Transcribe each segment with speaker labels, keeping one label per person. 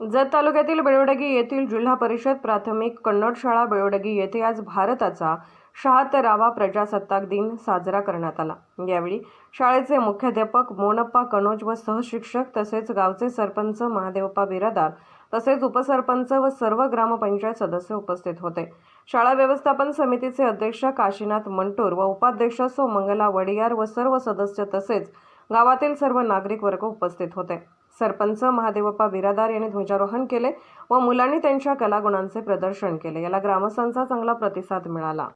Speaker 1: जत तालुक्यातील बेळवडगी येथील जिल्हा परिषद प्राथमिक कन्नड शाळा बेळवडगी येथे आज भारताचा शहात्तरावा प्रजासत्ताक दिन साजरा करण्यात आला. यावेळी शाळेचे मुख्याध्यापक मोनप्पा कनोज व सहशिक्षक तसेच गावचे सरपंच महादेवप्पा बिरादार तसेच उपसरपंच व सर्व ग्रामपंचायत सदस्य उपस्थित होते. शाळा व्यवस्थापन समितीचे अध्यक्ष काशीनाथ मंटूर व उपाध्यक्ष सो मंगला वडियार व सर्व सदस्य तसेच गावातील सर्व नागरिक वर्ग उपस्थित होते. सरपंच महादेवप्पा बिरादार यांनी ध्वजारोहण केले व मुलांनी त्यांच्या कलागुणांचे प्रदर्शन केले. याला ग्रामस्थांचा चांगला प्रतिसाद मिळाला.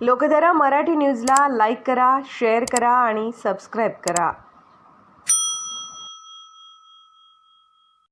Speaker 1: लोकधारा मराठी न्यूजला लाईक करा शेअर करा आणि सबस्क्राईब करा.